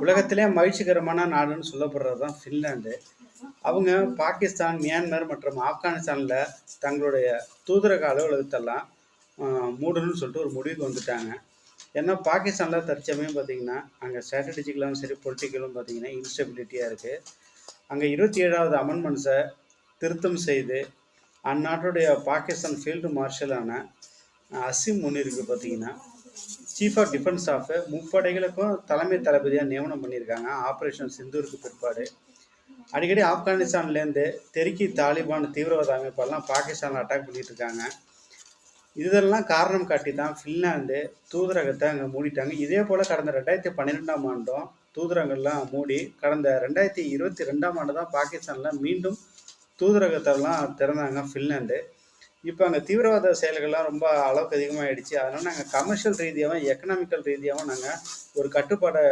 உலகத்திலே மகிழ்ச்சிகரமான நாடுன்னு சொல்லப்படுறது தான் ஃபின்லாந்து அவங்க பாகிஸ்தான் மியான்மர் மற்றும் ஆப்கானிஸ்தானில் தங்களுடைய தூதரக அலுவலகத்தெல்லாம் மூடணும்னு சொல்லிட்டு ஒரு முடிவுக்கு வந்துட்டாங்க. ஏன்னா பாகிஸ்தானில் தற்சமயம் பார்த்திங்கன்னா அங்கே ஸ்ட்ராட்டஜிக்கலாகவும் சரி பொலிட்டிக்கலும் பார்த்திங்கன்னா இன்ஸ்டபிலிட்டியாக இருக்குது அங்கே இருபத்தி ஏழாவது அமெண்ட்மெண்ட்ஸை திருத்தம் செய்து அந்நாட்டுடைய பாகிஸ்தான் ஃபீல்டு மார்ஷலான அசிம் முன்னிருக்கு பார்த்தீங்கன்னா சீஃப் ஆஃப் டிஃபென்ஸ் ஆஃப் முப்படைகளுக்கும் தலைமை தளபதியாக நியமனம் பண்ணியிருக்காங்க. ஆப்ரேஷன் சிந்தூருக்கு பிற்பாடு. அடிக்கடி ஆப்கானிஸ்தான்லேருந்து தெற்கி தாலிபான் தீவிரவாத அமைப்பெல்லாம் பாகிஸ்தானில் அட்டாக் பண்ணிட்டு இருக்காங்க இதெல்லாம் காரணம் காட்டி தான் ஃபின்லாந்து தூதரகத்தை அங்கே மூடிட்டாங்க. இதே போல் கடந்த ரெண்டாயிரத்தி பன்னிரெண்டாம் ஆண்டும் தூதரகங்கள்லாம் மூடி கடந்த ரெண்டாயிரத்தி இருபத்தி ரெண்டாம் ஆண்டு தான் பாகிஸ்தானில் மீண்டும் தூதரகத்தெல்லாம் திறந்தாங்க ஃபின்லாந்து. இப்போ அங்கே தீவிரவாத செயல்கள்லாம் ரொம்ப அளவுக்கு அதிகமாகிடுச்சு அதனால் நாங்கள் கமர்ஷியல் ரீதியாகவும் எக்கனாமிக்கல் ரீதியாகவும் நாங்கள் ஒரு கட்டுப்பாடை